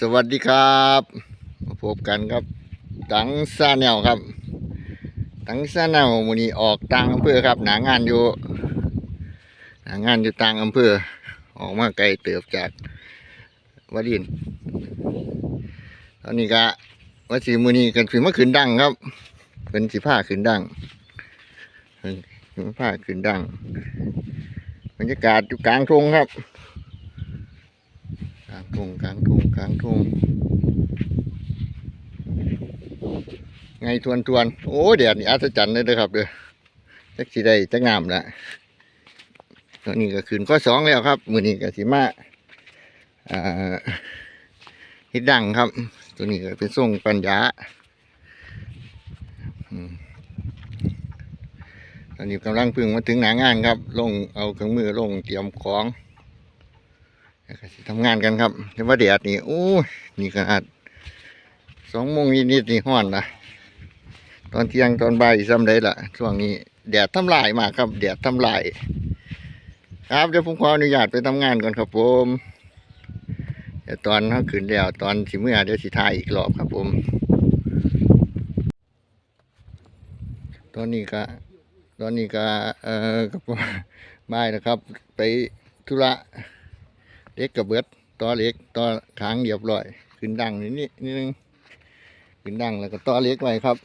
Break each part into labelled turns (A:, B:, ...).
A: สวัสดีครับมาพบกันครับตังซาแนวครับตังซาแนววันนี้ออกต่างอำเภอครับหนางานอยู่หนางานอยู่ต่างอำเภอออกมาไกลเติบจากวัดินตอนนี้ก็ว่าสีมูนีกันฝีมาขึ้นดังครับ เป็นสีผ้าขึ้นดังเป็นสีผ้าขึ้นดังบรรยากาศอยู่กลางทงครับางทุ่งกลางทุ่งกลางทุ่งไงทวนทวนโอ้แดดนี่อัศจรรย์เลยเด้อครับเด้อจักสิได้จักงามละตอนนี้ก็คืนข้อสองแล้วครับมือนี้ก็สิมาอ่าเฮ็ดดังครับ ตัวนี้ก็เป็นส่งปัญญาอืมตอนนี้กำลังพึ่งมาถึงหนางานครับ ลงเอาเครื่องมือลงเตรียมของ ทำงานกันครับแต่ว่าแดดนี่โอ้ยนี่ขนาดสองโมงนิดๆนี่ห้อนนะตอนเที่ยงตอนบ่ายซ้ำได้ละช่วงนี้แดดทำลายมากครับแดดทำลาย ครับเดี๋ยวผมขออนุญาตไปทำงานก่อนครับผมเดี๋ยวตอนเขาขึ้นแล้วตอนสิเมื่อเดี๋ยวสิทายอีกรอบครับผม ตอนนี้ก็ ตอนนี้ก็เออกับบ่ายนะครับ ไปธุระ เล็กกับเบิดต่อเล็กต่อค้างเรียบร้อย ขึ้นดังนิดนิดนิดนึงขึ้นดังแล้วก็ต่อเล็กไว้ครับ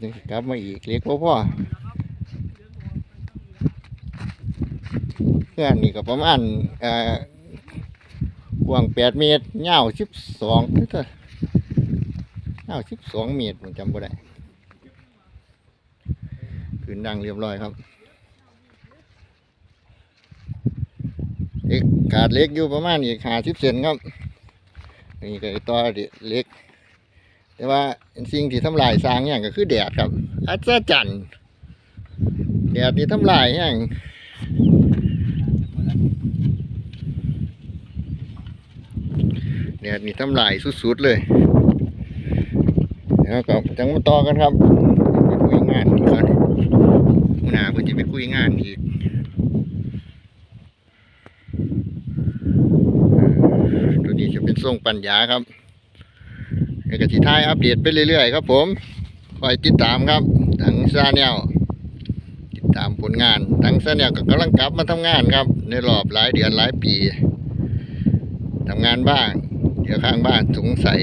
A: นี่กลับมาอีกเล็กพ่อพ่อเพื่อนนี่ก็ประมาณเอ่อกว้างแปดเมตรยาวสิบสองเท่ายาวสิบสองเมตรผมจำบ่ได้ ขึ้นดังเรียบร้อยครับ อีกขาดเล็กอยู่ประมาณอีกหาสิบเซนครับนี่ก็ตัวเล็ก แต่ว่าสิ่งที่ทำลายสร้างอย่างก็คือแดดครับอัศจรรย์แดดนี่ทำลายอย่างแดดนี่ทำลายสุดๆเลยแล้วก็จังมาต่อกันครับไปคุยงานอีกก่อนหัวหน้าเพื่อจะไปคุยงานอีก ตัวนี้จะเป็น ทรงปัญญาครับในก็สิท้ายอัปเดตไปเรื่อยๆครับผมคอยติดตามครับทังซาเนลติดตามผลงานทังซาเนลก็กำลังกลับมาทำงานครับ ในรอบหลายเดือนหลายปีทำงานบ้าง เดี๋ยวข้างบ้านสงสัย